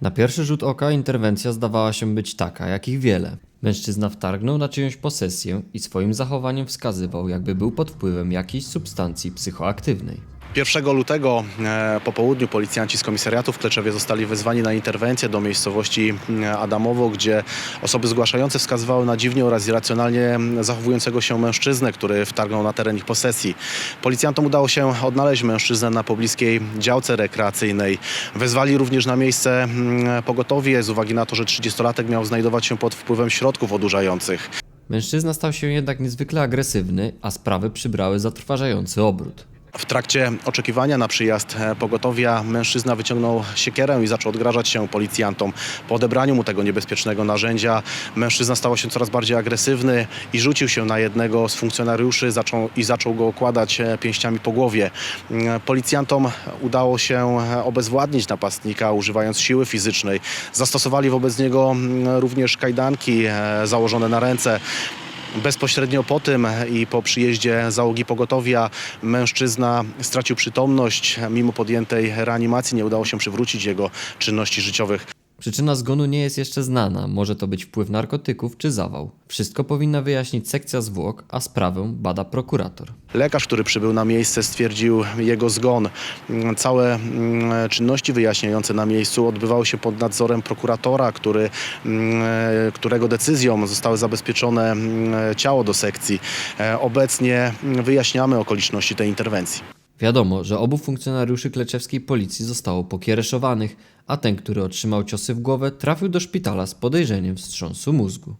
Na pierwszy rzut oka interwencja zdawała się być taka, jakich wiele. Mężczyzna wtargnął na czyjąś posesję i swoim zachowaniem wskazywał, jakby był pod wpływem jakiejś substancji psychoaktywnej. 1 lutego e, po południu policjanci z komisariatu w Kleczewie zostali wezwani na interwencję do miejscowości e, Adamowo, gdzie osoby zgłaszające wskazywały na dziwnie oraz irracjonalnie zachowującego się mężczyznę, który wtargnął na teren ich posesji. Policjantom udało się odnaleźć mężczyznę na pobliskiej działce rekreacyjnej. Wezwali również na miejsce mm, pogotowie z uwagi na to, że 30-latek miał znajdować się pod wpływem środków odurzających. Mężczyzna stał się jednak niezwykle agresywny, a sprawy przybrały zatrważający obrót. W trakcie oczekiwania na przyjazd e, pogotowia mężczyzna wyciągnął siekierę i zaczął odgrażać się policjantom. Po odebraniu mu tego niebezpiecznego narzędzia mężczyzna stał się coraz bardziej agresywny i rzucił się na jednego z funkcjonariuszy zaczął, i zaczął go okładać e, pięściami po głowie. Mm, Policjantom udało się e, obezwładnić napastnika używając siły fizycznej. Zastosowali wobec niego mm, również kajdanki założone na ręce. Bezpośrednio po tym i po przyjeździe załogi pogotowia mężczyzna stracił przytomność. Mimo podjętej reanimacji nie udało się przywrócić jego czynności życiowych. Przyczyna zgonu nie jest jeszcze znana, może to być wpływ narkotyków czy zawał. Wszystko powinna wyjaśnić sekcja zwłok, a sprawę bada prokurator. Lekarz, który przybył na miejsce, stwierdził jego zgon. Całe mm, czynności wyjaśniające na miejscu odbywały się pod nadzorem prokuratora, który, mm, którego decyzją zostały zabezpieczone mm, ciało do sekcji. E, Obecnie wyjaśniamy okoliczności tej interwencji. Wiadomo, że obu funkcjonariuszy kleczewskiej policji zostało pokiereszowanych, a ten, który otrzymał ciosy w głowę, trafił do szpitala z podejrzeniem wstrząsu mózgu.